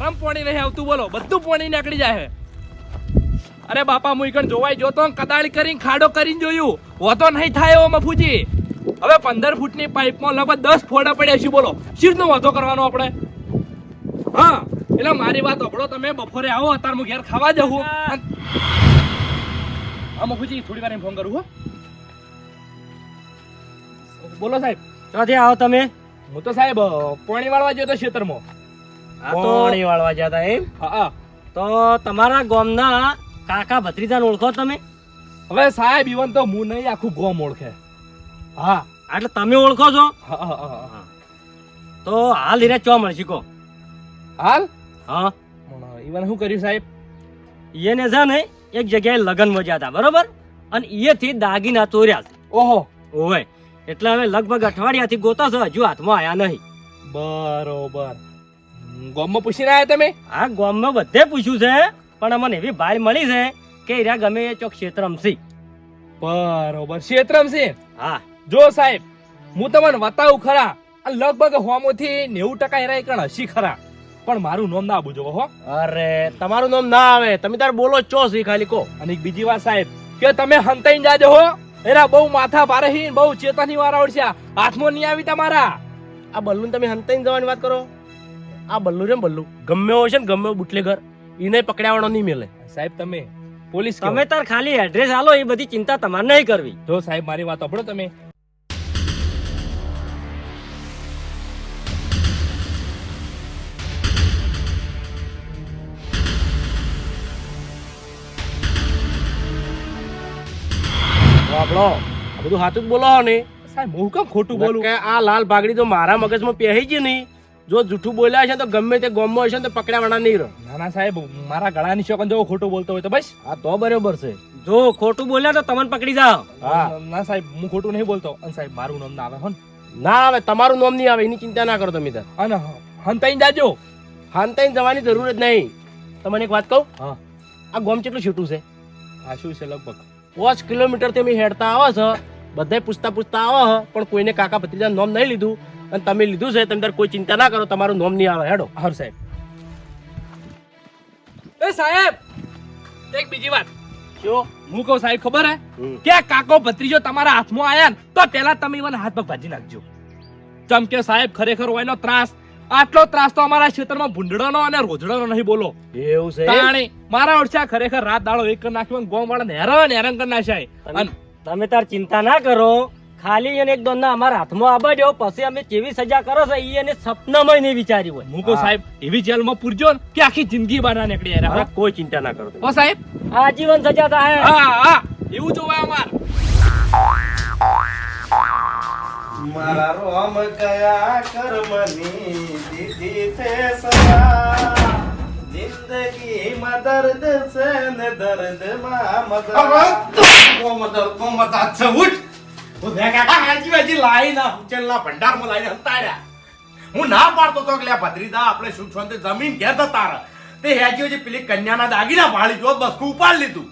ધરમ પાણી નહીં આવતું બોલો. બધું પાણી નીકળી જાય છે અરે બાપા હું ઈકણ જોવાય જોતો કદાળ કરીને ખાડો કરીને જોયું. હોતો નહીં થાય એવો મફુજી. હવે પંદર ફૂટની પાઇપમાં લગભગ દસ ફોડા પડ્યા છે બોલો. શીરનો વાંધો કરવાનો આપણે? હા એટલે મારી વાત અભળો તમે બપોરે આવો અત્યારે હું ઘેર ખાવા જવું હા. મફુજી થોડી વાર ફોન કરું હો. બોલો સાહેબ. ક્યાંથી આવો તમે? હું તો સાહેબ પોણી વાળવા ગયો તો ખેતરમાં તો પાણી વાળવા ગયા હતા એમ? હા. તો તમારા ગામના કાકા ભત્રીજાને ઓળખો તમે? હવે સાહેબ ઈવન તો હું નહીં આખું ગોમ ઓળખે. હા એટલે તમે ઓળખો છો. તો હાલ હીરા ચો મળશે કહો. હાલ? હા. ઈવન શું કર્યું સાહેબ? એને છે ને એક જગ્યાએ લગ્ન મજા હતા બરોબર? અને એથી દાગીના ચોર્યા છે. ઓહો. ઓય એટલે હવે લગભગ અઠવાડિયાથી ગોતો છે હજુ હાથમાં આયા નહીં. બરોબર. ગામમાં પૂછીને આવ્યા તમે? આ ગામમાં બધે પૂછ્યું છે પણ અમને એવી ભાઈ મળી છે કે હીરા ગમે એ ચોક ક્ષેત્રમસી બરોબર ક્ષેત્રમ છે હા. જો સાહેબ હું તમને બતાવું ખરા લગભગ હોમોથી નેવું ટકા એરાય એકણ હસી ખરા. પણ મારું નામ ના જો હો. અરે તમારું નામ ના આવે તમે તાર બોલો ચો સી ખાલી કો. અને બીજી વાત સાહેબ કે તમે હંતાઈ જાજો હો. એરા બહુ માથા ભારે બહુ ચેતાની વારા ઓળશે હાથમાં નહીં આવી તમારા. આ બલૂન તમે હંતાઈ જવાની વાત કરો? આ બલ્લુ છે ને બલ્લુ. ગમે હોય છે ને ગમે બુટલેગર એને પકડાવાનો નહીં મળે સાહેબ તમે પોલીસ તમે તાર ખાલી એડ્રેસ આલો એ બધી ચિંતા તમારે નહીં કરવી. જો સાહેબ મારી વાત સાંભળો તમે. આપણો બધું સાચું જ બોલો ને. સાહેબ હું કેમ ખોટું બોલું? કે આ લાલ ભાગડી તો મારા મગજમાં પહેરી જ નહીં. જો જૂઠું બોલ્યા છે તો ગમે તે ગોમમાં હશે ને તો પકડાવાના નહીં રહે. ના ના સાહેબ મારા ગળાની શોકન જો ખોટું બોલતો હોય તો બસ. આ તો બરોબર છે. જો ખોટું બોલ્યા તો તમને પકડી જાઓ. હા. ના સાહેબ હું ખોટું નહીં બોલતો. અને સાહેબ મારું નામ ના આવે હો ના આવે તમારું નામ નહીં આવે એની ચિંતા ના કરો તમે તાર અને હંતાઈ જાજો. હંતાઈ જવાની જરૂર જ નહીં. તમને એક વાત કહું? હા. આ ગોમ કેટલું છૂટું છે? આ શું છે લગભગ? પાંચ કિલોમીટરથી અમે હેડતા આવો છો. બધાય પૂછતા પૂછતા આવો પણ કોઈને કાકા ભત્રીજા નામ નહીં લીધું. અને તમે લીધું છે તમે કોઈ ચિંતા ના કરો તમારું નોમ નહીં આવે હેડો. હર સાહેબ. એ સાહેબ એક બીજી વાત. શું? હું કહું સાહેબ ખબર હે? કે કાકો ભત્રીજો તમારા હાથમાં આયા ને તો પેલા તમે મને હાથ પગ ભાજી નાખજો. ચમ કે સાહેબ ખરેખર હોયનો ત્રાસ. આટલો ત્રાસ તો અમારા ક્ષેત્રમાં ભૂંડડાનો અને રોજડાનો નહીં બોલો. એવું છે? તાણે મારા ઓરછા ખરેખર રાત દાડો એક કરી નાખ્યો ગોમ વાળા હેરાન હેરાન કરી નાખ્યા તમે તાર ચિંતા ના કરો. ખાલી એને એક દોના અમારા હાથમાં આબા દેવો પછી અમે કેવી સજા કરો છો એ એને સપનામાં નહીં વિચાર્યું હોય. હું. સાહેબ એવી જેલમાં પૂરજો કે આખી જિંદગી બહાર નીકળી યાર કોઈ ચિંતા ના કરો ઓ સાહેબ. આજીવન સજા થાય હા. હા એવું જોવાય અમાર. મારા રોમ કયા કર્મની દીધી છે સદા જિંદગી માં દર્દ છે ને દર્દમાં મદદ કોમ દર્દ કોમ દર્દ છે મજા હું ના પાડતો તો લે ભત્રીજા આપણે સુખ શાંતિ જમીન ઘેર જતા તે હેજીઓ જે પેલી કન્યાના દાગીના ભાળી જો બસકું ઉપાડી લીધું.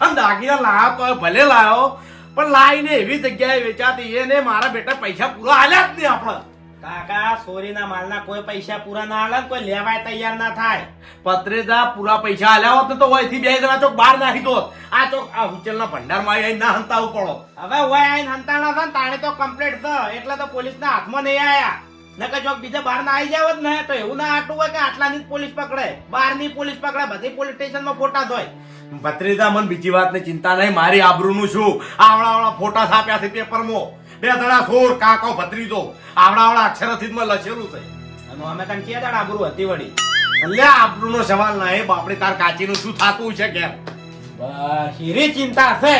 અને દાગીના લાયા તો ભલે લાયો, પણ લાઈને એવી જગ્યાએ વેચાતી એને મારા બેટા પૈસા પૂરા આલ્યા જ નહીં આપણે. કાકા સોરીના માલના કોઈ પૈસા પૂરા ના આલે કોઈ લેવાય તૈયાર ના થાય. પત્રેજા પૂરા પૈસા આલ્યા હોત ને તો ઓયથી બે જણા ચોક બહાર નાખી દો આ ચોક આ હુચેલના ભંડારમાં આવી ના હંતાવું પડો. હવે ઓય હંતાણા છે ને તાણે તો કમ્પ્લીટ છે. એટલે તો પોલીસના હાથમાં નહીં આયા. નકર જો બીજા બહાર ના આવી જાવ ને તો એવું ના આટલું હોય કે આટલાની પોલીસ પકડે. બહારની પોલીસ પકડે બધી પોલીસ સ્ટેશનમાં ફોટા ધોય. ભત્રીજા મને બીજી વાતની ચિંતા નહીં મારી આબરૂનું શું આવડા આવડા ફોટા છાપ્યા છે પેપરમાં. બે દડા સોર કાકો ભત્રીજો. આવડા આવડા અક્ષરથી જ લખેલું છે. અને અમે તને કે દાડા આબરૂ હતી વળી? એટલે આબરૂનો સવાલ ના એ બાપડી તાર કાચીનું શું થાતું છે કે હીરી ચિંતા છે.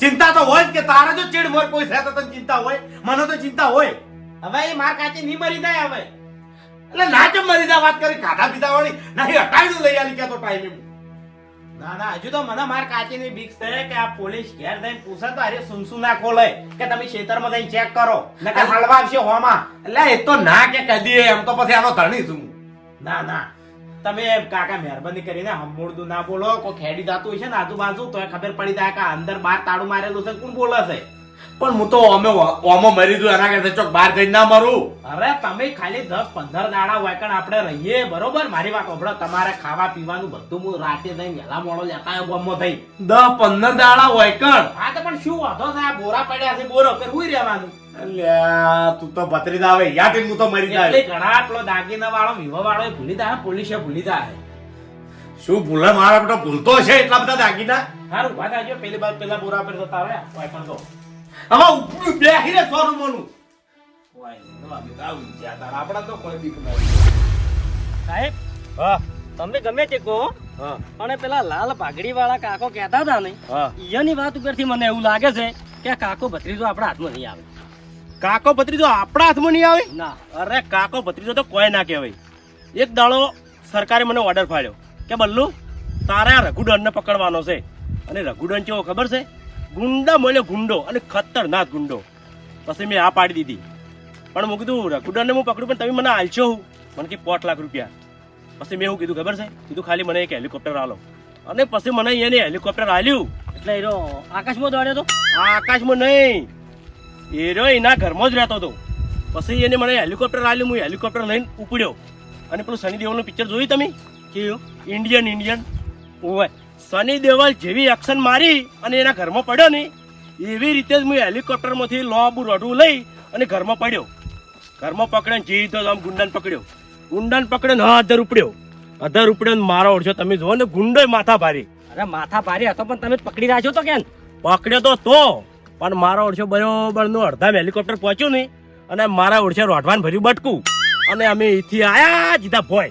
ચિંતા તો હોય કે તારે જો ચીડ મોર કોઈ છે તો તને ચિંતા હોય. મને તો ચિંતા હોય. હવે એ માર કાચી નહીં મરી જાય હવે. એટલે ના કેમ મરી જા વાત કરી ખાધા પીધા વાળી. નહીં હટાવી લઈ આલી કે તો ટાઈમે ના ના હજુ તો મને માર કાચીની બીક છે કે આ પોલીસ ઘેર જઈને પૂછે તો અરે સુનસુ ના ખોલે કે તમે ખેતરમાં જઈને ચેક કરો. નકર હલવા આવશે હોમાં. એટલે એ તો ના કે કદી એમ તો પછી આનો ધણી છું ના ના. તમે કાકા મહેરબાની કરીને હમૂળદું ના બોલો. કોઈ ખેડી જાતું હોય છે ને આજુબાજુ તો ખબર પડી જાય કે અંદર બાર તાળું મારેલું છે કોણ બોલે છે? પણ હું તો ઓમે ઓમો મરી દઉં એના કરતા ચોક બહાર જઈને ના મરું. અરે તમે ખાલી દસ પંદર દાડા વાયકણ આપણે રહીએ બરોબર? મારી વાત સાંભળો તમારે ખાવા પીવાનું બધું હું રાતે થઈ વહેલા મોડો લેતા આવ્યો ગમો થઈ. દસ પંદર દાડા હોય હા તો પણ શું વાંધો થાય બોરા પડ્યા છે બોરો કે હુઈ રહેવાનું. તું તો ભત્રી દાવે યાદ હું તો મરી જાય. ઘણા આટલો દાગીના વાળો વિવો વાળો ભૂલી જાય પોલીસે ભૂલી જાય. શું ભૂલે? મારા બેટો ભૂલતો છે એટલા બધા દાગીના? હારું ઊભા થાજો પેલી બાર પેલા બોરા પર જતા આવે વાયકણ તો. હવે બેહીને સોનું મોનું વાય, તો અમે તો આવું વિચાર તારા. આપણા તો કોઈ બીક સાહેબ હા. તમે ગમે તે કહો પણ પેલા લાલ પાઘડી વાળા કાકો કહેતા હતા ને હા. ઈયાની વાત ઉપરથી મને એવું લાગે છે કે કાકો ભત્રીજો આપણા હાથમાં નહીં આવે. કાકો ભત્રીજો આપણા હાથમાં નહીં આવે? ના. અરે કાકો ભત્રીજો તો કોઈ ના કહેવાય. એક દાડો સરકારે મને ઓર્ડર ફાડ્યો કે બલ્લુ તારે આ રઘુડનને પકડવાનો છે. અને રઘુડન કેવો ખબર છે? ગુંડા મળે ગુંડો અને ખતરનાક ગુંડો. પછી મેં આ પાડી દીધી. પણ મેં કીધું રઘુડાને હું પકડું પણ તમે મને આલશો હું? મને કે પોટ લાખ રૂપિયા. પછી મેં એવું કીધું ખબર છે? કીધું ખાલી મને એક હેલિકોપ્ટર આલો. અને પછી મને એને હેલિકોપ્ટર આલ્યું. એટલે એરો આકાશમાં દોડ્યો તો? આકાશમાં નહીં. એરો એના ઘરમાં જ રહેતો હતો. પછી એને મને હેલિકોપ્ટર આલ્યું હું હેલિકોપ્ટર લઈને ઉપડ્યો. અને પેલું સની દેવલનું પિક્ચર જોયું તમે? કેવું ઇન્ડિયન ઇન્ડિયન. ઓય સની દેવલ જેવી એક્શન મારી અને એના ઘરમાં પડ્યો ને એવી રીતે જ હું હેલિકોપ્ટરમાંથી લોબુ રડું લઈ અને ઘરમાં પડ્યો. ઘરમાં પકડે જીતો આમ ગુંડન પકડ્યો. ગુંડન પકડે હા અધર ઉપડ્યો. અધર ઉપડ્યો ને મારો ઓળખ્યો તમે જુઓ ને ગુંડો માથા ભારી. અરે માથા ભારી હતો પણ તમે પકડી રાખ્યો તો કેમ? પકડ્યો તો તો પણ મારો ઓળખો બરોબરનું અડધા હેલિકોપ્ટર પહોંચ્યું નહીં અને મારા ઓળખે રોઢવાન ભર્યું બટકું. અને અમે અહીંથી આયા જીધા ભોય.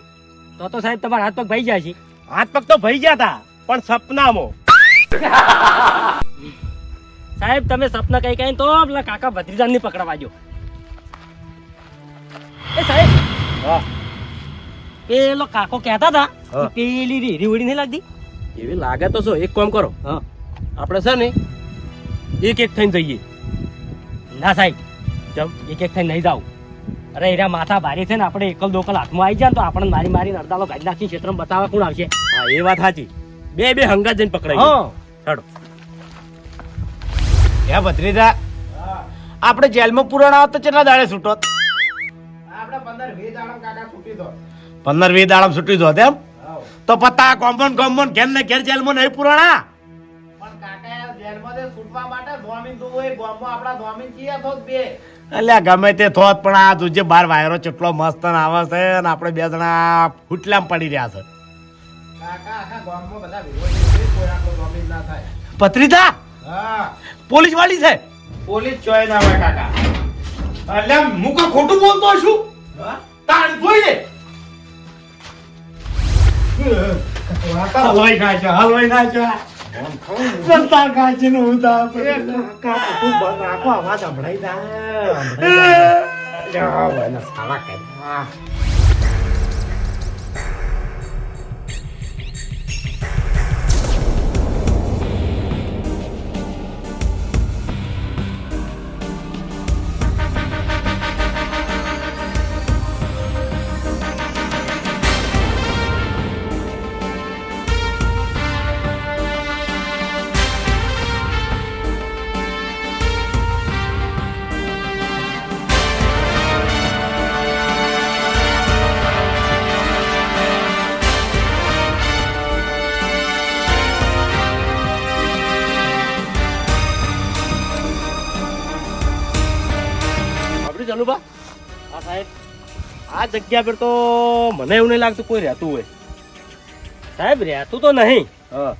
તો તો સાહેબ તમારા હાથ પગ ભાઈ જાય છે. હાથ પગ તો ભાઈ ગયા હતા પણ સપનામાં. સાહેબ તમે સપના કઈ કઈ તો પેલા કાકા ભત્રીજાનની પકડવા જો. એ સાહેબ પેલો કાકો કહેતા હતા પેલી રીરી ઉડી નહીં લાગતી? એવી લાગે તો શું? એક કામ કરો. હા. આપણે છે ને એક એક થઈને જઈએ. ના સાહેબ ચમ એક એક થઈને નહીં જાવ અરે એરા માથા ભારી છે ને આપણે એકલ દોકલ હાથમાં આવી જાય તો આપણને મારી મારી નડતાલો ગાડી નાખી ક્ષેત્રમાં બતાવવા કોણ આવશે? હા એ વાત સાચી. બે બે હંગા જઈને પકડાઈ હા. હેડો. હે ભત્રીજા આપણે જેલમાં પુરાણ આવતો કેટલા દાડે છૂટો? પંદર વીસ દાડા કાકા છૂટી દો. પંદર વીસ દાડા છૂટી દો એમ? તો પત્તા કોમ્પાઉન્ડ કોમ્પાઉન્ડ ઘેર ને ઘેર જેલમાં નહીં પુરાણા? અલ્યા ગમે તે થોત પણ આ તુજે બાર વાયરો કેટલો મસ્ત ને આવે છે અને આપણે બે જણા ફૂટલામ પડી રહ્યા છે. કાકા આખા ગામમાં બધા વિરોધી કોઈ આપણો ધોમીન ના થાય. પત્રીજા પોલીસ વાળી છે? પોલીસ ચોય ના હોય કાકા. એટલે હું કોઈ ખોટું બોલતો છું? તાણ જોઈ લે. હલવાઈ ખાય હલવાઈ ખાય છે. સંતાનનું. ઉતા કાકા તું બંધ રાખો સંભળાઈ જાય. સાલા કે જગ્યા પર તો મને એવું નહીં લાગતું કોઈ રહેતું હોય. સાહેબ રહેતું તો નહીં. હા.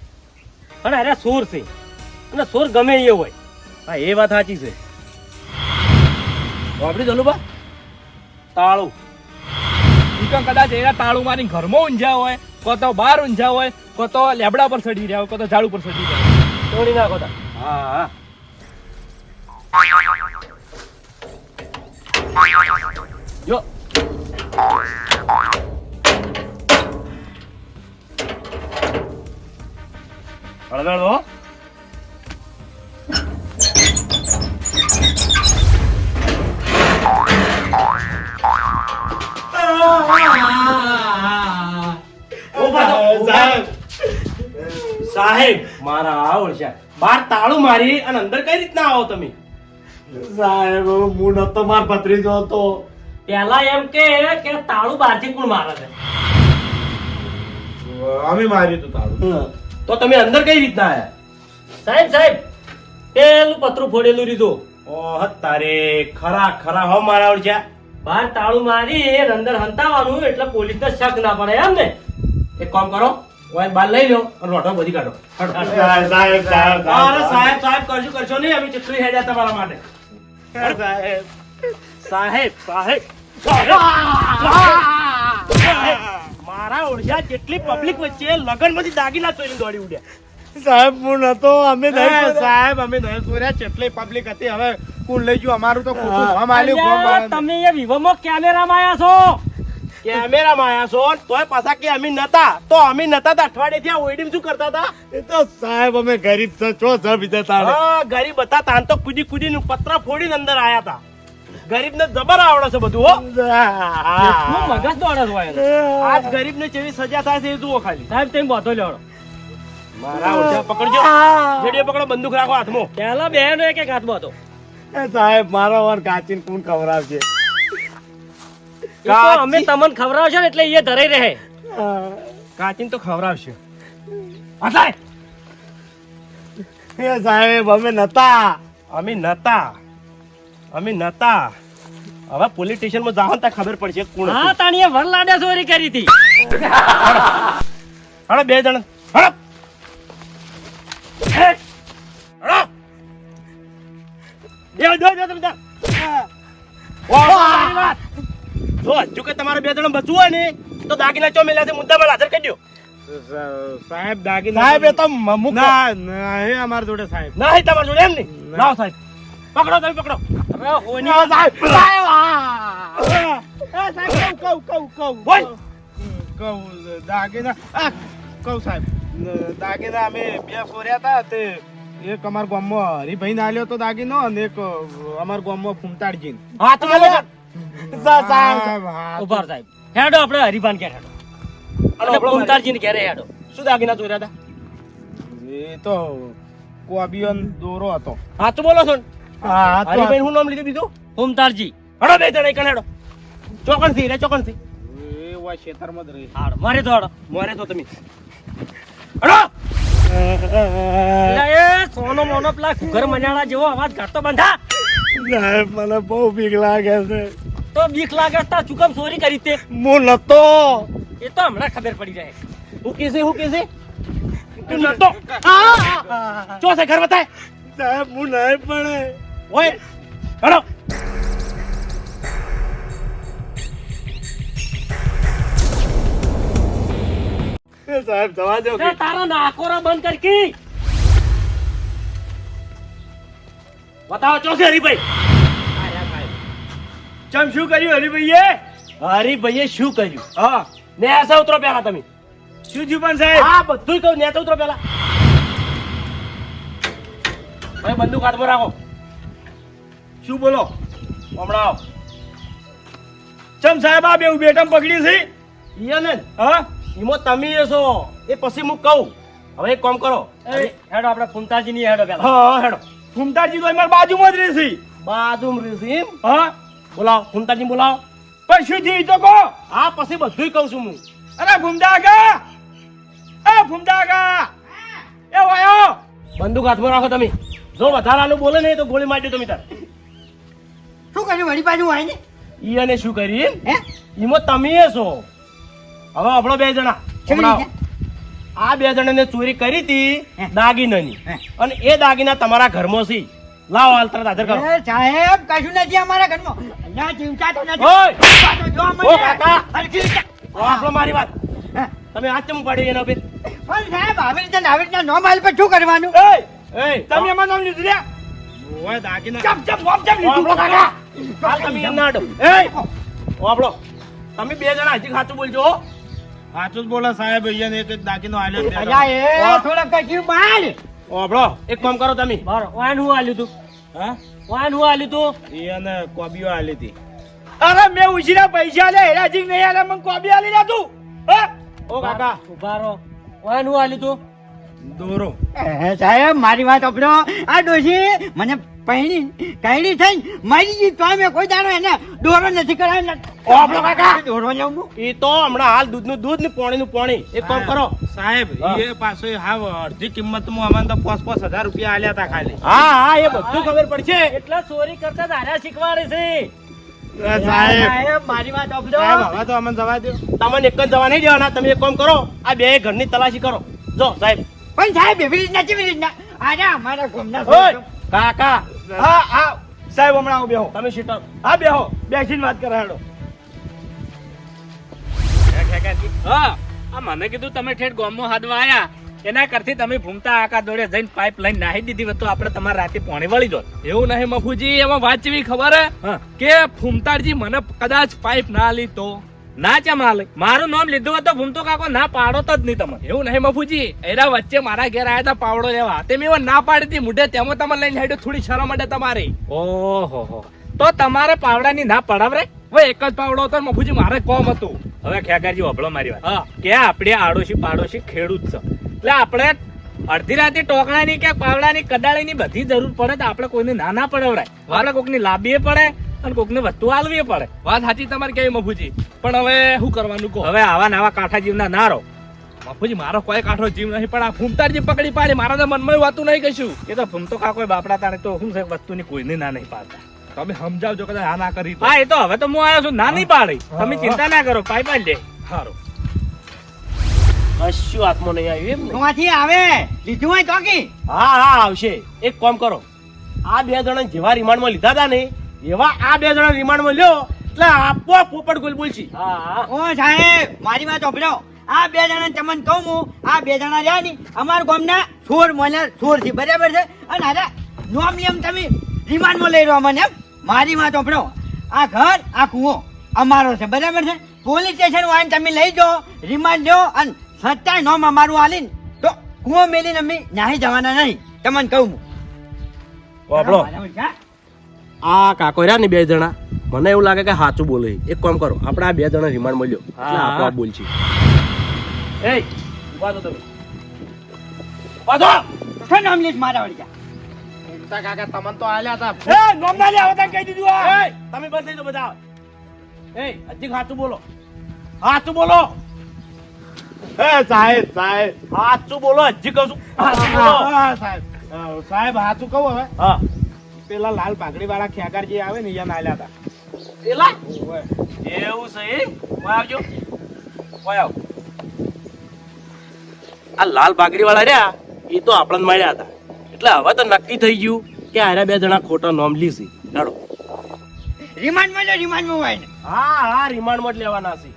પણ અરે સોર છે. અને સોર ગમે એ હોય. હા એ વાત સાચી છે. આપણી ચાલુબા તાળું. ઈ તો કદાચ એના તાળું મારી ઘરમાં ઊંઝા હોય કો તો બહાર ઊંઝા હોય કો તો લેબડા પર ચડી રહ્યા હોય કો તો ઝાડ ઉપર ચડી રહ્યા હોય. તોડી નાખો તા હા હા. જો. હળદર દો સાહેબ મારા આવડશે બાર તાળું મારી અને અંદર કઈ રીતના આવો તમે સાહેબ હું નતો માર ભત્રીજો હતો પેલા એમ કે કે તાળું બહારથી કોણ મારે છે? અમે માર્યું તું તાળું. તો તમે અંદર કઈ રીતના આવ્યા સાહેબ સાહેબ પેલું પતરું ફોડેલું રીધું. ઓહ તારે ખરા ખરા હો મારા ઓળખ્યા. બહાર તાળું મારી અને અંદર હંતાવાનું એટલે પોલીસ ને શક ના પડે એમ ને? એક કામ કરો ઓય બાર લઈ લો અને રોટો બધી કાઢો. સાહેબ સાહેબ સાહેબ સાહેબ કરજો કરજો કરશો નહીં અમે ચટણી હેડ્યા તમારા માટે. સાહેબ. સાહેબ સાહેબ મારા ઓળખ્યા જેટલી પબ્લિક વચ્ચે લગનમાંથી દાગીના ચોરી દોડી ઉડ્યા. સાહેબ હું નતો અમે નહીં સાહેબ અમે નહીં ચોર્યા કેટલી પબ્લિક હતી. હવે કોણ લઈ ગયું અમારું તો ખોટું ગોમ અલ્યા, તમે એ વિવોમાં કેમેરામાં આયા છો? કેમેરામાં આયા છો તોય પાછા કે અમે નતા. તો અમે નતા તા અઠવાડિયે ત્યાં ઓઈડીમ શું કરતા હતા? એ તો સાહેબ અમે ગરીબ છો છો બીજા તારે હા ગરીબ હતા તાન તો કુદી નું પત્ર ફોડીને અંદર આયા હતા. ગરીબ ને જબર આવડે છે બધું હો. મગજ દોડે છે. આજ ગરીબ ને જેવી સજા થાય છે એ જુઓ ખાલી. સાહેબ તેમ બોધો લેવડો મારા ઓછા પકડજો. જેડીએ પકડો બંદૂક રાખો હાથમાં. પેલા બેન એક એક હાથમાં હતો. એ સાહેબ મારો વાર કાચીન કોણ ખવડાવશે? અમે તમને ખવડાવશો ને એટલે એ ધરાઈ રહે. કાચીન તો ખવડાવશે. એ સાહેબ અમે નતા. અમે નતા. અમે નતા. હવે પોલીસ સ્ટેશનમાં જાઓ ત્યાં ખબર પડશે કોણ હા તાણીએ વરલાડે ચોરી કરી હતી. હળો બે જણ. હળો તમારે બે જણ બચવું હોય ને તો દાગીના ચો મેલ્યા છે મુદ્દા હાજર કરી દો સાહેબ દાગી સાહેબ એ તો ના ના એ અમાર જોડે સાહેબ. નહીં તમારા જોડે એમ નહીં. લાવો સાહેબ. પકડો તમે પકડો. હવે હોની સાહેબ. સાહેબ એ સાહેબ કહું કહું કહું બોલ. કહું દાગીના. આ કહું સાહેબ. દાગીના અમે બે સોર્યા હતા તે એક અમાર ગામમાં હરિભાઈ ને આલ્યો તો દાગીનો અને એક અમાર ગામમાં ફૂમતાડજી હા તો સાહેબ હેડો આપણે હરિભાન ઘેર હેડો. અને ઘેરે હેડો. શું દાગીના ચોર્યા હતા? એ તો કોબિયન દોરો હતો. હા તો બોલો છો ને? હા હરીભાઈ નામ લીધું બીજું? પુમતારજી હડો બે જણ એકણ ચોકણથી રે ચોકણથી એ હોય ખેતરમાં જ રહી મારે તો હાડો મોરે તો તમે. હડો! એટલે સોનો મોનો પેલા ઘર મજાડા જેવો અવાજ કાઢતો બંધા. મને બહુ બીક લાગે છે. તો બીક લાગે છે ચુકમ ચોરી કરી તે? હું નતો. એ તો હમણાં ખબર પડી જાય. હું કેસે હું કેસે તું નતો. ચો છે ઘર બતાય. સાહેબ હું નહીં પડે ઓય હડો. સાહેબ જવા દો. તારા નાકોરા બંધ કર કી? બતાવો ચો છે હરીભાઈ? ચમ શું કર્યું હરિભાઈએ? હરીભાઈએ શું કર્યું? હા. ને ઉતરો પેલા તમે. શું થયું પણ સાહેબ? હા બધું કહું ને ઉતરો પેલા ભાઈ બંદૂક હાથમાં રાખો. શું બોલો? હમણાં. ચમ સાહેબ આ બે બેટમ પકડી છે? ઈયો ને? હા? ઈમો તમે છો. એ પછી હું કહું. હવે એક કામ કરો. એ, હેડો આપણે પુમતારજી ની હેડો પેલા. હા હેડો. ફૂમતાજી તો અમારી બાજુમાં જ રહેશે. બાજુમાં રહેશે એમ? હા? બોલાવો ફૂમતાજી બોલાવો. પણ શું થયું તો કહો? હા પછી બધું કહું છું હું. અરે ફૂમતા કા એ ફૂમતા કા એ વાયો! બંદૂક હાથમાં રાખો તમે. જો વધારાનું બોલે નહીં તો ગોળી મારજો તમે તાર. શું કર્યું? વળી પાછું હોય ને ઈ અને શું કરી? હે? ઈમો તમે છો. હવે આપણો બે જણા. આ બે જણાને ચોરી કરી હતી દાગીનાની. અને એ દાગીના તમારા ઘરમાં છે. લાવો હાલ તરત હાજર કરો. સાહેબ કશું નથી અમારા ઘરમાં. ના ચિંતા તો નથી. ઓય! જો અમને. કાકા! આપણો મારી વાત. તમે આ ચમ પડી એના ઉપર પણ સાહેબ આવી રીતે આવી રીતે નો માલ પર શું કરવાનું? એ તમે એમાં નામ લીધું લ્યા. ઓય દાગીના. ચમ ચમ ચમ લીધું કાકા. હાલ તમે એમ અડો. એ! ઓ, તમે બે જણા હજી ખાતું બોલજો સાચું જ બોલે સાહેબ અહીંયા એક એક દાગીનો આલ્યો. એ થોડોક કશું બાલ ઓ, એક કામ કરો તમે. બરો વાન હું આલ્યું તું? હા? વાન હું આલ્યું તું? એ અને કોબીઓ આલી હતી. અરે મેં ઉછીના પૈસા લે હેરાજી નહીં આલે મને કોબી આલી જા તું. ઓ કાકા. ઉભારો વાન હું આલ્યું તું? દોરો. એ સાહેબ મારી વાત આપડો આ ડોશી મને પહેણી કઈડી થઈ મારી જી તો અમે કોઈ દાડો એને દોરો નથી કરાયો ઓ, આપણો કાકા. દોરો લઉં એ તો હમણાં હાલ દૂધનું દૂધ ને પાણીનું પાણી. એક કામ કરો. સાહેબ એ પાછો હાવ અડધી કિંમતમાં અમને તો પાંચ પાંચ હજાર રૂપિયા આલ્યા હતા ખાલી. હા હા એ બધું ખબર પડશે. એટલા ચોરી કરતા ધારા શીખવાડે છે. સાહેબ. સાહેબ મારી વાત આપજો. હવે તો અમને જવા દો તમને એક જ જવા નહીં દેવાના. તમે એક કામ કરો. આ બે ઘરની તલાશી કરો. જો સાહેબ. પણ સાહેબ એવી રીતના કેવી રીતના? અરે અમારા ગામના ઓય! કાકા હા હા. સાહેબ હમણાં હું બેહો. તમે સીટ હા બેહો. બેસીને વાત કરે હેડો. હા આ મને કીધું તમે ઠેઠ ગોમમાં હાદવા આયા. એના કરતી તમે ભૂમતા આકા દોડે જઈને પાઇપ લાઈન નાહી દીધી હોય તો આપણે તમારે રાતે પોણી વળી દો એવું નહીં મફુજી એમાં વાંચવી ખબર હે? કે ફૂમતાડજી મને કદાચ પાઇપ ના લીધો. ના ચા માલે મારું નામ લીધું હતું તો ભૂમતો કાકો ના પાડો તો જ નહીં તમે એવું નહીં મફુજી એના વચ્ચે મારા ઘેર આયા હતા પાવડો લેવા. તે મેં એવા ના પાડી મુઢે તેમાં તમે લઈને હેડ્યો થોડી શરમ માટે તમારી. ઓહો હો. તો તમારે પાવડાની ના પડાવરે હવે એક જ પાવડો હતો મફુજી મારે કોમ હતું. હવે ખેગારજી વભળો મારી વાત. હા. કે આપણે આડોશી પાડોશી ખેડૂત છે. એટલે આપણે અડધી રાતે ટોકણાની કે પાવડાની કડાળીની બધી જરૂર પડે તો આપણે કોઈને ના ના પડાવરાય. આપણે કોકની લાંબીએ પડે અને કોકને વસ્તુ આલવી પડે. વાત સાચી તમારે કેવી મફુજી. પણ હવે શું કરવાનું કહો? હવે આવા નવા કાંઠા જીવના ના રહો. મફુજી મારો કોઈ કાંઠો જીવ નહીં પણ આ ફૂમતાડજી પકડી પાડી. મારા તો મનમાં વાતું નહીં કશું એ તો ફૂમતો કા કોઈ બાપડા તાણે તો શું છે વસ્તુની કોઈને ના નહીં પાડતા. તમે સમજાવજો કદાચ આ ના કરી હા એ તો હવે તો હું આવ્યો છું ના નહીં પાડી. તમે ચિંતા ના કરો પાઈ પાડી દે સારું કશું આત્મો નહીં આવ્યું એમ માંથી આવે? લીધું હોય તો કી. હા હા આવશે. એક કામ કરો. આ બે જણા જેવા રિમાન્ડમાં લીધા હતા ને એવા આ બે જણા રિમાન્ડમાં લ્યો એટલે આપો પોપટ ગોલ બોલશી. હા હા. ઓ સાહેબ મારી વાત સાંભળો. આ બે જણા તમને કહું હું આ બે જણા રહ્યા ને અમારા ગામના સોર મને સોર છે બરાબર છે? અને અરે નોમ નિયમ તમે રિમાન્ડમાં લઈ રહ્યો મને એમ? મારી વાત સાંભળો. આ ઘર આ કૂવો અમારો છે બરાબર છે? પોલીસ સ્ટેશન વાળીને તમે લઈ જાઓ રિમાન્ડ લો અને સત્તાય નોમ અમારું આલીને તો કૂવો મેલીને અમે નાહી જવાના નહીં તમને કહું હું. આ કાકો રહ્યા ને બે જણા મને એવું લાગે કે સાચું બોલે. એક કામ કરો આપણે આ બે જણા રિમાન્ડ મળ્યો. એટલે આપો આપ બોલશી એ ઊભા તો તમે. ઊભા. શું નામ લીધ મારા વળી કાકા તમને તો આલ્યા હતા એ નોમ ના લે હવે કહી દીધું આ એ તમે બંધ થઈ જાઓ બધા. એ અજી સાચું બોલો. સાચું બોલો. એ સાહેબ સાહેબ. સાચું બોલો અજી કહું છું. સાચું સાહેબ. સાહેબ સાચું કહું હવે. હા. પેલા લાલ ભાગડી વાળા ખેગારજી આવે ને અહીંયા આલ્યા હતા. એલા એવું છે એમ? આવજો. ઓય આવ. આ લાલ ભાગડી વાળા રહ્યા એ તો આપણને મળ્યા હતા. એટલે હવે તો નક્કી થઈ ગયું કે આરા બે જણા ખોટા નોમ લીધી લડો રિમાન્ડમાં લો રિમાન્ડમાં હોય ને હા હા રિમાન્ડમાં જ લેવાના છે.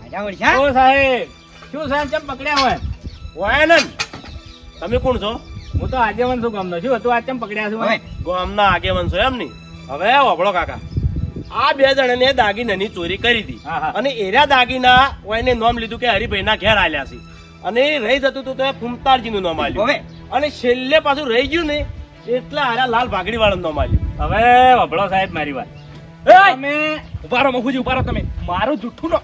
હા? સાહેબ? શું સાહેબ ચમ પકડ્યા હોય? હોય ને. તમે કોણ છો? હું તો આગેવાન છું ગામનો. છું તું આજ કેમ પકડ્યા છું? ગામના આગેવાન છો એમ ની. હવે વભળો કાકા. આ બે જણાને દાગીનાની ચોરી કરી હતી. અને એરા દાગીના એને નામ લીધું કે હરિભાઈના ઘેર આલ્યા છે. અને રહી જતું હતું તો ફૂમતારજીનું નામ આલ્યું. હવે? અને છેલ્લે પાછું રહી ગયું ને એટલે આરા લાલ ભાગડી વાળાનું નામ આલ્યું. હવે વભળો સાહેબ મારી વાત. તમે ઊભા રહો મફુજી ઊભા તમે. મારું જુઠ્ઠું નો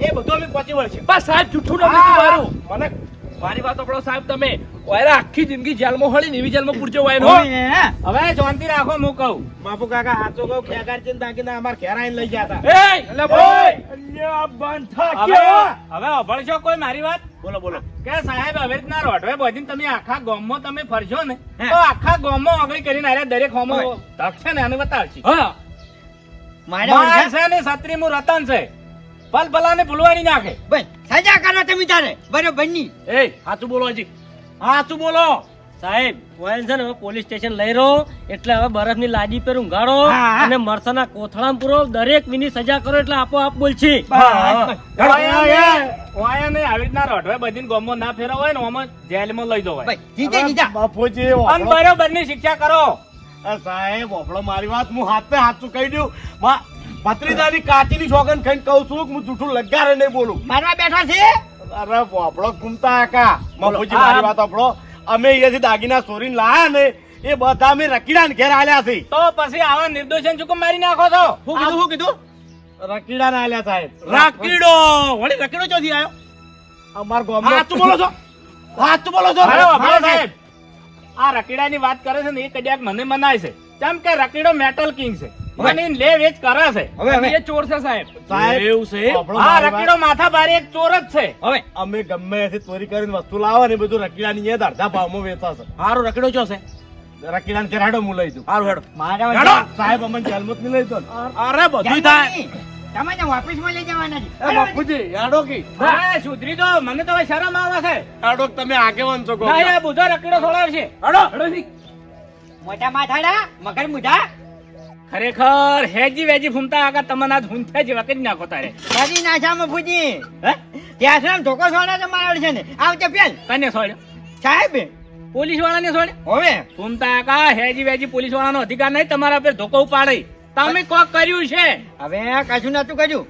એ બધું અમે પહોંચી વળશે. બસ સાહેબ જુઠ્ઠું નો મારું. મને મારી વાત આપણો સાહેબ તમે. ઓયરા આખી જિંદગી જેલમાં હળી ને એવી જેલમાં પૂરજો હોય નો હવે. શાંતિ રાખો હું કહું. બાપુ કાકા હાચો કહું ખેગારજી ને દાગીના અમાર ઘેર આઈને લઈ હતા એય, એટલે બોય. હવે હવે અભળજો કોઈ મારી વાત? બોલો બોલો. કે સાહેબ હવે ના રોડવે બોધીને તમે આખા ગામમાં તમે ફરશો ને. તો આખા ગામમાં આગળ કરીને આરે દરેક હોમો ધક છે ને આને બતાવશે હા. મારા છે? ને ને સત્રીમું રતન છે. પલ પલાને ભૂલવાની નાખે. ભાઈ સજા કરો તમે તારે. બરો બની એ સાચું બોલો હજી. સાચું બોલો. સાહેબ ઓયલ છે ને હવે પોલીસ સ્ટેશન લઈ રહ્યો એટલે હવે બરફની લાદી પર ઊંઘાડો અને મરસાના કોથળામાં પૂરો દરેક વિની સજા કરો એટલે આપોઆપ બોલશે. ઓયા ને આવી રીતના રોડવે બધીને ગામમાં ના ફેરવો ને ઓમાં જેલમાં લઈ જવાય. બાપુજી અને બરોબરની શિક્ષા કરો. સાહેબ ઓફળો મારી વાત હું હાથે હાથું કહી દઉં. મા- ભત્રીજાની કાચીની સોગન ખાઈને કહું છું કે હું જૂઠું લગારે નહીં બોલું. મારવા બેઠા છે? અરે બોપડો ઘૂમતા કાકા મફુજી મારી વાત ઓફળો અમે અહીંયાથી દાગીના ચોરીને લાયા ને એ બધા અમે રકીડા ઘેર આલ્યા છે. તો પછી આવા નિર્દોષન ચૂકમ મારી નાખો છો? શું કીધું શું કીધું? રકીડા ના આલ્યા સાહેબ. રકીડો! વળી રકીડો ચોથી આવ્યો અમાર ગોમ હાચું બોલો છો? હાચું બોલો છો? સાહેબ. આ રકીડાની વાત કરે છે ને એ કદાચ મને મનાય છે. કેમ કે રકીડો મેટલ કિંગ છે. અને લે વેચ કરે છે. હવે હવે. એ ચોર છે સાહેબ. એવું છે આ રકીડો માથા બારી એક ચોર જ છે. હવે અમે ગમે એથી ચોરી કરીને વસ્તુ લાવો ને બધું રકીડાની એ અડધા ભાવમાં વેચાશે હારું રકીડો ચો છે. રકીડાને ઘેરાડો હું લઈ દઉં. હારું હેડો. હેડો! સાહેબ અમને જેલમાં નહીં લઈ દો અરે બધું થાય. તમને ઓફિસમાં લઈ જવાના છે. બાપુજી હેડો કી. હા, સુધરી તો મને તો શરમ આવે છે. તમે આગેવાન છો ના એ બુધો રકીડો છોડાવશે. હેડો! મોટા માથાડા મગર મુઢા. ખરેખર હેજી વેજી ફૂમતા આગા તમને આજ હુંથે જેવા કરી નાખો તારે. કરી નાશામાં ફૂજી હે? ત્યાં શ્રમ ધોકો સોના તો મારા છે ને. આવતે પેલ. કને છોડ્યો સાહેબ. પોલીસ વાળાને છોડ્યો હવે. ફૂમતા આગા હેજી વેજી પોલીસ વાળાનો અધિકાર નહીં તમારા પર ધોકો ઉપાડે તમે કોક કર્યું છે? હવે કશું નતું કર્યું.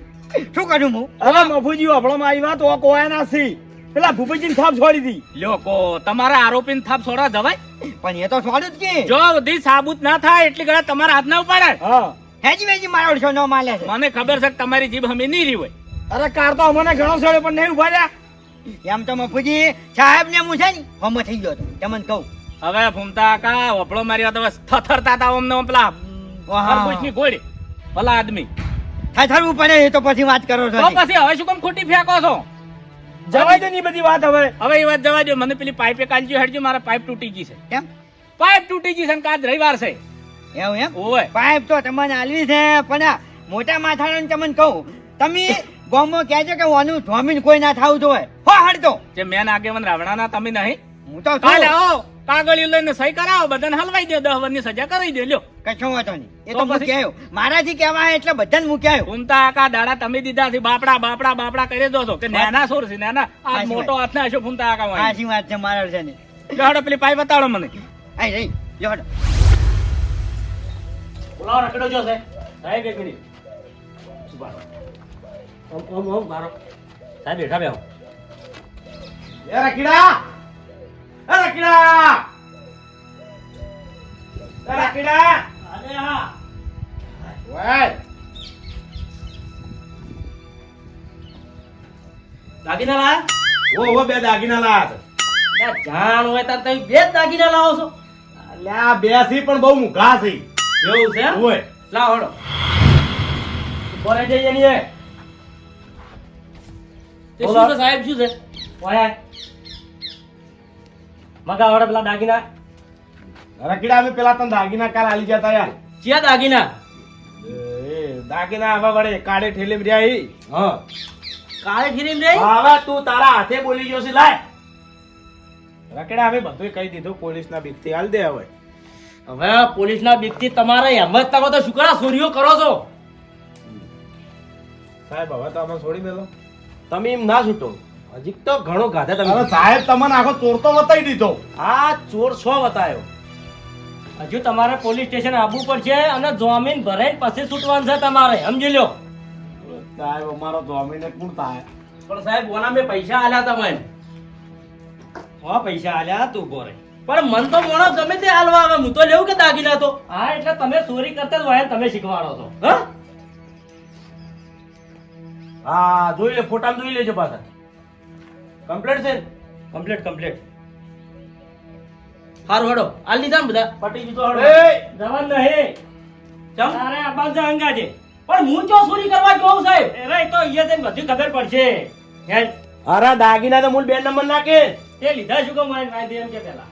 શું કર્યું હું હવે મફુજી આપણો આવી વાત ઓ કોયા નાસી? પેલા ભૂપેજી થાપ છોડી દી. લોકો તમારા આરોપી થાપ છોડવા જવાય? પણ એ તો છોડ્યું જ કે. જો સુધી સાબુત ના થાય એટલી ઘણા તમારા હાથ ના ઉપાડે હા. હેજી વેજી મારો છો નો માલે મને ખબર છે કે તમારી જીભ હમી નહીં રહી હોય. અરે કાર તો અમને ઘણો છોડ્યો પણ નહીં ઊભા રહ્યા. એમ તો મફુજી સાહેબ ને હું છે ને હમો થઈ ગયો તમને કહું. હવે ફૂમતા કા વપળો મારી વાત હવે થથરતા હતા અમને પેલા ખરબૂચની ગોળી. ભલા આદમી. થથરવું પડે એ તો પછી વાત કરો છો તો પછી હવે શું કેમ ખોટી ફેંકો છો? જવાય દે ની બધી વાત હવે. હવે એ વાત જવા દો. મને પેલી પાઇપે કાલજી હડજો મારા પાઇપ તૂટી ગઈ છે. કેમ? પાઇપ તૂટી ગઈ છે અને કાલ રવિવાર છે. એવું એમ? ઓય. પાઇપ તો તમને આલવી છે પણ મોટા માથાનો તમને કહું તમે ગોમો કહેજો કે ઓનું ધોમીન કોઈ ના થાવું જોઈએ. હો હડતો જે મેન આગેવાન રાવણાના તમે નહીં. હું તો કાલે આવો. કાગળિયું લઈને સહી કરાવો બધાને હલવાઈ દે દસ વર્ષની સજા કરી દે લ્યો. કશો વાંધો નહીં. એ તો મૂકી આવ્યો. મારાથી કહેવાય એટલે બધાને મૂકી આવ્યો. ઘૂમતા આકા દાડા તમે દીધા છે બાપડા બાપડા બાપડા કરી દો છો. કે નાના સોર છે નાના. આ મોટો હાથ ના હશો ફૂમતા આકા. સાચી વાત છે મારા છે ને. જોડો પેલી પાઈ બતાડો મને. આઈ રહી જોડો બોલાવો રખડો જો છે. સાહેબ એક મિનિટ. ઊભા ઓમ ઓમ ઓમ મારો સાહેબ બેઠા બેહો. એ રકીડા એ રકીડા એ અરે હા. ઓય! દાગીના લાયા ઓ ઓ બે દાગીના લાયા યા જાણ હોય તાર તમે બે દાગીના લાવો છો. અલ્યા બેથી પણ બહુ મુઘા થઈ એવું છે હોય લાવો હડો. જઈએ ની એ. શું સાહેબ શું છે? ઓય મગા વડે પેલા દાગીના? રકડા અમે પેલા તને દાગીના કાલ આલી જતા યાર. ચિયા દાગીના? એ દાગીના આવા વડે કાળે ઠેલી રહ્યા ઈ હા. કાળે ઠેલે રે આવા તું તારા હાથે બોલી ગયો છે લાય. રકડા અમે બધું કહી દીધું પોલીસ ના બીકથી હાલ દે હવે. હવે પોલીસના બીકથી તમારે હેમત તમે તો શુકરા કરો ચોરીઓ કરો છો. સાહેબ હવે તો અમે છોડી દેલો. તમે એમ ના છૂટો. હજી તો ઘણો ગાધા હવે સાહેબ તમને આખો ચોર તો બતાવી દીધો. આ ચોર છો બતાયો. હજુ તમારે પોલીસ સ્ટેશન આવવું પડશે અને જોમીન ભરાઈને પછી છૂટવાનું છે તમારે સમજી લ્યો સાહેબ અમારો જોમીન કોણ થાય. પણ સાહેબ ઓના મેં પૈસા આલ્યા તમે. હા પૈસા આલ્યા તું બોરે પણ મન તો મોણો ગમે તે હાલવા આવે હું તો લેવું કે દાગીના તો હા એટલે તમે ચોરી કરતા જ હોય તમે શીખવાડો છો. હા? હા જોઈ લે ફોટા જોઈ લેજો પાછા. કમ્પ્લીટ છે? કમ્પ્લીટ કમ્પ્લીટ હારું હડો આ લીધા ને બધા? પટી દીધો હડો એ! જવાન નહીં ચમ? અરે અબાજ અંગા છે પણ હું જો ચોરી કરવા જોઉં સાહેબ? અરે તો અહીંયા જઈને બધું ખબર પડશે. હે. અરે દાગીના તો મૂળ બે નંબર નાખે. તે લીધા શું કહું મારી દે એમ કે પેલા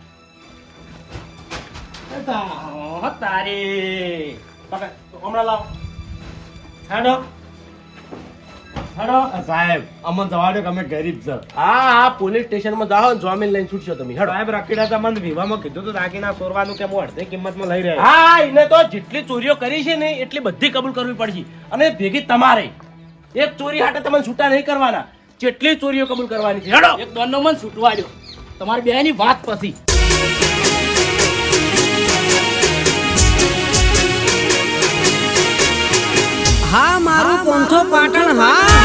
તારી. હમણાં લાવ. હેડો હેડો સાહેબ અમે જવા કે અમે ગરીબ છે. હા હા પોલીસ સ્ટેશનમાં જાઓ ને જામીન લઈને છૂટશો તમે. હેડો. સાહેબ રકીડા તમને વિવાહમાં કીધું તો દાગીના ચોરવાનું કે હું અડધી કિંમતમાં લઈ રહ્યા. હા એને તો જેટલી ચોરીઓ કરી છે ને એટલી બધી કબૂલ કરવી પડશે. અને ભેગી તમારે. એક ચોરી હાટે તમે છૂટા નહીં કરવાના. જેટલી ચોરીઓ કબૂલ કરવાની છે. હેડો. એક દોનનો મન છૂટવા દો તમારી બેની વાત પછી. હા મારું પોંથો પાટણ હા.